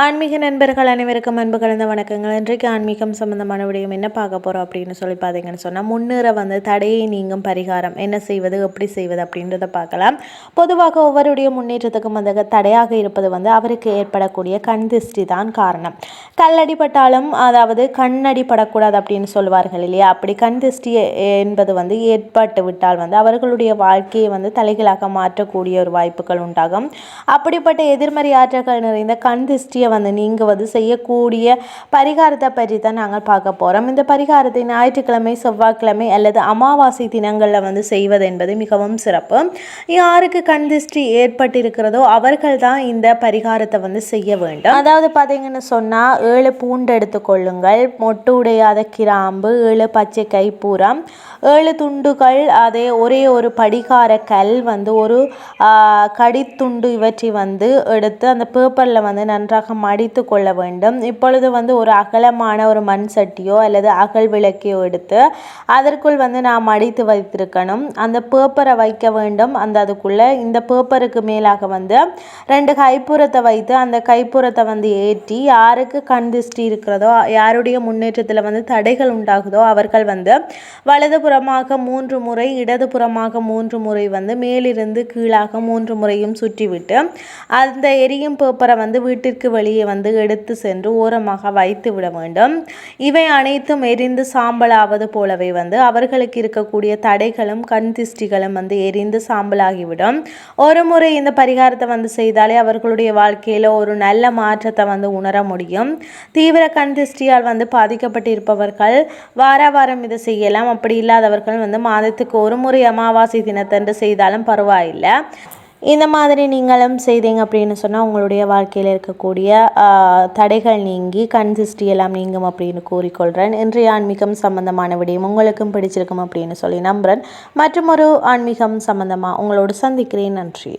ஆன்மீக நண்பர்கள் அனைவருக்கும் அன்பு கலந்த வணக்கங்கள். இன்றைக்கு ஆன்மீகம் சம்பந்தமான விடயம் என்ன பார்க்க போகிறோம் அப்படின்னு சொல்லி பார்த்தீங்கன்னு சொன்னால் முன்னேற வந்து தடையை நீங்கும் பரிகாரம். என்ன செய்வது எப்படி செய்வது அப்படின்றத பார்க்கலாம். பொதுவாக ஒவ்வொருடைய முன்னேற்றத்துக்கும் வந்து தடையாக இருப்பது வந்து அவருக்கு ஏற்படக்கூடிய கண் திருஷ்டி தான் காரணம். கல்லடிப்பட்டாலும் அதாவது கண்ணடி படக்கூடாது அப்படின்னு சொல்லுவார்கள் இல்லையா? அப்படி கண் திருஷ்டி என்பது வந்து ஏற்பட்டு விட்டால் வந்து அவர்களுடைய வாழ்க்கையை வந்து தலைகளாக மாற்றக்கூடிய ஒரு வாய்ப்புகள் உண்டாகும். அப்படிப்பட்ட எதிர்மறை ஆற்றல்கள் நிறைந்த கண் திருஷ்டியை வந்து நீங்குவது செய்யக்கூடிய பரிகாரத்தை பற்றி தான் நாங்கள் பார்க்க போகிறோம் இந்த பரிகாரத்தை ஞாயிற்றுக்கிழமை செவ்வாய்க்கிழமை அல்லது அமாவாசை தினங்களில் வந்து செய்வது என்பது மிகவும் சிறப்பு. யாருக்கு கண் திருஷ்டி ஏற்பட்டிருக்கிறதோ அவர்கள் தான் இந்த பரிகாரத்தை வந்து செய்ய வேண்டும். அதாவது பார்த்தீங்கன்னு சொன்னால் ஏழு பூண்டு எடுத்துக்கொள்ளுங்கள் மொட்டு உடையாத கிராம்பு ஏழு பச்சை கைப்பூரம் ஏழு துண்டுகள் அதே ஒரே ஒரு படிகார கல் வந்து ஒரு கடித்துண்டு இவற்றை வந்து எடுத்து அந்த பேப்பரில் வந்து நன்றாக மடித்து கொள்ள வேண்டும். இப்பொழுது வந்து ஒரு அகலமான ஒரு மண் சட்டியோ அல்லது அகல் விளக்கையோ எடுத்து அதற்குள் வந்து நான் மடித்து வைத்திருக்கணும். அந்த பேப்பரை வைக்க வேண்டும். அந்த அதுக்குள்ளே இந்த பேப்பருக்கு மேலாக வந்து ரெண்டு கைப்புறத்தை வைத்து அந்த கைப்புறத்தை வந்து ஏற்றி யாருக்கு கண் திருஷ்டி இருக்கிறதோ யாருடைய முன்னேற்றத்தில் வந்து தடைகள் உண்டாகுதோ அவர்கள் வந்து வலதுபுறமாக மூன்று முறை இடதுபுறமாக மூன்று முறை வந்து மேலிருந்து கீழாக மூன்று முறையும் சுற்றிவிட்டு அந்த எரியும் பேப்பரை வந்து வீட்டிற்கு வெளியே வந்து எடுத்து சென்று ஓரமாக வைத்து விட வேண்டும். இவை அனைத்தும் எரிந்து சாம்பலாவது போலவே வந்து அவர்களுக்கு இருக்கக்கூடிய தடைகளும் கண் திஷ்டிகளும் வந்து எரிந்து சாம்பலாகிவிடும். ஒரு முறை இந்த பரிகாரத்தை வந்து செய்தாலே அவர்களுடைய வாழ்க்கையில் ஒரு நல்ல மாற்றத்தை வந்து உணர முடியும். தீவிர கண் திஷ்டியால் வந்து பாதிக்கப்பட்டிருப்பவர்கள் வார வாரம் இதை செய்யலாம். அப்படி இல்லாதவர்கள் வந்து மாதத்துக்கு ஒரு முறை அமாவாசை தினத்தன்று செய்தாலும் பரவாயில்லை. இந்த மாதிரி நீங்களும் செய்தீங்க அப்படின்னு சொன்னால் உங்களுடைய வாழ்க்கையில் இருக்கக்கூடிய தடைகள் நீங்கி கண் எல்லாம் நீங்கும் அப்படின்னு கூறிக்கொள்கிறேன் இன்றைய ஆன்மீகம் சம்பந்தமான விடயம் உங்களுக்கும் பிடிச்சிருக்கும் அப்படின்னு சொல்லி நம்புகிறேன் மற்றும் ஒரு ஆன்மீகம் சம்பந்தமாக உங்களோடு சந்திக்கிறேன். நன்றி.